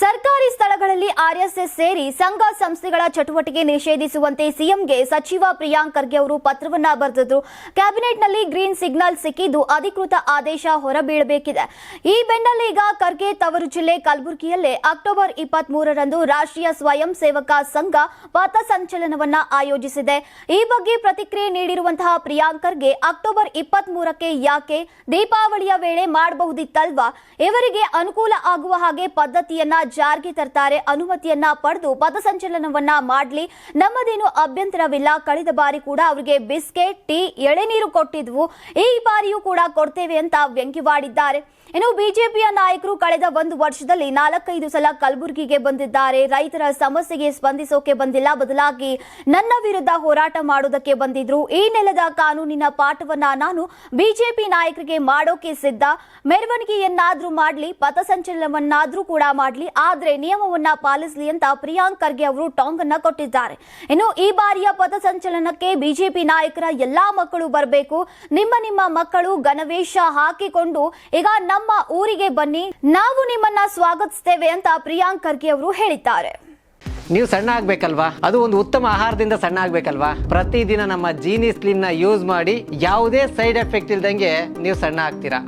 ಸರ್ಕಾರಿ ಸ್ಥಳಗಳಲ್ಲಿ ಆರ್ಎಸ್ಎಸ್ ಸೇರಿ ಸಂಘ ಸಂಸ್ಥೆಗಳ ಚಟುವಟಿಕೆ ನಿಷೇಧಿಸುವಂತೆ ಸಿಎಂಗೆ ಸಚಿವ ಪ್ರಿಯಾಂಕ್ ಖರ್ಗೆ ಅವರು ಪತ್ರವನ್ನ ಬರೆದಿದ್ರು. ಕ್ಯಾಬಿನೆಟ್ನಲ್ಲಿ ಗ್ರೀನ್ ಸಿಗ್ನಲ್ ಸಿಕ್ಕಿದ್ದು ಅಧಿಕೃತ ಆದೇಶ ಹೊರಬೀಳಬೇಕಿದೆ. ಈ ಬೆನ್ನಲ್ಲೇ ಈಗ ಖರ್ಗೆ ತವರು ಜಿಲ್ಲೆ ಕಲಬುರಗಿಯಲ್ಲೇ ಅಕ್ಟೋಬರ್ ಇಪ್ಪತ್ತ್ ಮೂರರಂದು ರಾಷ್ಟ್ರೀಯ ಸ್ವಯಂ ಸೇವಕ ಸಂಘ ಪಥಸಂಚಲನವನ್ನ ಆಯೋಜಿಸಿದೆ. ಈ ಬಗ್ಗೆ ಪ್ರತಿಕ್ರಿಯೆ ನೀಡಿರುವಂತಹ ಪ್ರಿಯಾಂಕ್ ಖರ್ಗೆ ಅಕ್ಟೋಬರ್ ಇಪ್ಪತ್ತ್ ಮೂರಕ್ಕೆ ಯಾಕೆ ದೀಪಾವಳಿಯ ವೇಳೆ ಮಾಡಬಹುದಿತ್ತಲ್ವಾ? ಇವರಿಗೆ ಅನುಕೂಲ ಆಗುವ ಹಾಗೆ ಪದ್ಧತಿಯನ್ನ ಜಾರಿಗೆ ತರ್ತಾರೆ. ಅನುಮತಿಯನ್ನ ಪಡೆದು ಪಥಸಂಚಲನವನ್ನ ಮಾಡಲಿ. ನಮ್ಮದೇನು ಅಭ್ಯಂತರವಿಲ್ಲ. ಕಳೆದ ಬಾರಿ ಕೂಡ ಅವರಿಗೆ ಬಿಸ್ಕೆಟ್, ಟೀ, ಎಳೆನೀರು ಕೊಟ್ಟಿದ್ವು. ಈ ಬಾರಿಯೂ ಕೂಡ ಕೊಡ್ತೇವೆ ಅಂತ ವ್ಯಂಗ್ಯವಾಡಿದ್ದಾರೆ. ಇನ್ನು ಬಿಜೆಪಿಯ ನಾಯಕರು ಕಳೆದ ಒಂದು ವರ್ಷದಲ್ಲಿ ನಾಲ್ಕೈದು ಸಲ ಕಲಬುರಗಿಗೆ ಬಂದಿದ್ದಾರೆ. ರೈತರ ಸಮಸ್ಯೆಗೆ ಸ್ಪಂದಿಸೋಕೆ ಬಂದಿಲ್ಲ. ಬದಲಾಗಿ ನನ್ನ ವಿರುದ್ಧ ಹೋರಾಟ ಮಾಡೋದಕ್ಕೆ ಬಂದಿದ್ರು. ಈ ನೆಲದ ಕಾನೂನಿನ ಪಾಠವನ್ನ ನಾನು ಬಿಜೆಪಿ ನಾಯಕರಿಗೆ ಮಾಡೋಕೆ ಸಿದ್ಧ. ಮೆರವಣಿಗೆಯನ್ನಾದ್ರೂ ಮಾಡ್ಲಿ, ಪಥಸಂಚಲನವನ್ನಾದ್ರೂ ಕೂಡ ಮಾಡ್ಲಿ. ಆದ್ರೆ ನಿಯಮವನ್ನ ಪಾಲಿಸಲಿ ಅಂತ ಪ್ರಿಯಾಂಕ್ ಖರ್ಗೆ ಅವರು ಟಾಂಗ್ ಅನ್ನ ಕೊಟ್ಟಿದ್ದಾರೆ. ಇನ್ನು ಈ ಬಾರಿಯ ಪಥಸಂಚಲನಕ್ಕೆ ಬಿಜೆಪಿ ನಾಯಕರ ಎಲ್ಲಾ ಮಕ್ಕಳು ಬರಬೇಕು. ನಿಮ್ಮ ನಿಮ್ಮ ಮಕ್ಕಳು ಗಣವೇಶ ಹಾಕಿಕೊಂಡು ಈಗ ನಮ್ಮ ಊರಿಗೆ ಬನ್ನಿ. ನಾವು ನಿಮ್ಮನ್ನ ಸ್ವಾಗತಿಸ್ತೇವೆ ಅಂತ ಪ್ರಿಯಾಂಕ್ ಖರ್ಗೆ ಅವರು ಹೇಳಿದ್ದಾರೆ. ನೀವು ಸಣ್ಣ ಆಗ್ಬೇಕಲ್ವಾ? ಅದು ಒಂದು ಉತ್ತಮ ಆಹಾರದಿಂದ ಸಣ್ಣ ಆಗ್ಬೇಕಲ್ವಾ? ಪ್ರತಿದಿನ ನಮ್ಮ ಜೀನಿ ಸ್ಲಿಮ್ನ ಯೂಸ್ ಮಾಡಿ ಯಾವುದೇ ಸೈಡ್ ಎಫೆಕ್ಟ್ ಇಲ್ದಂಗೆ ನೀವು ಸಣ್ಣ ಆಗ್ತೀರಾ?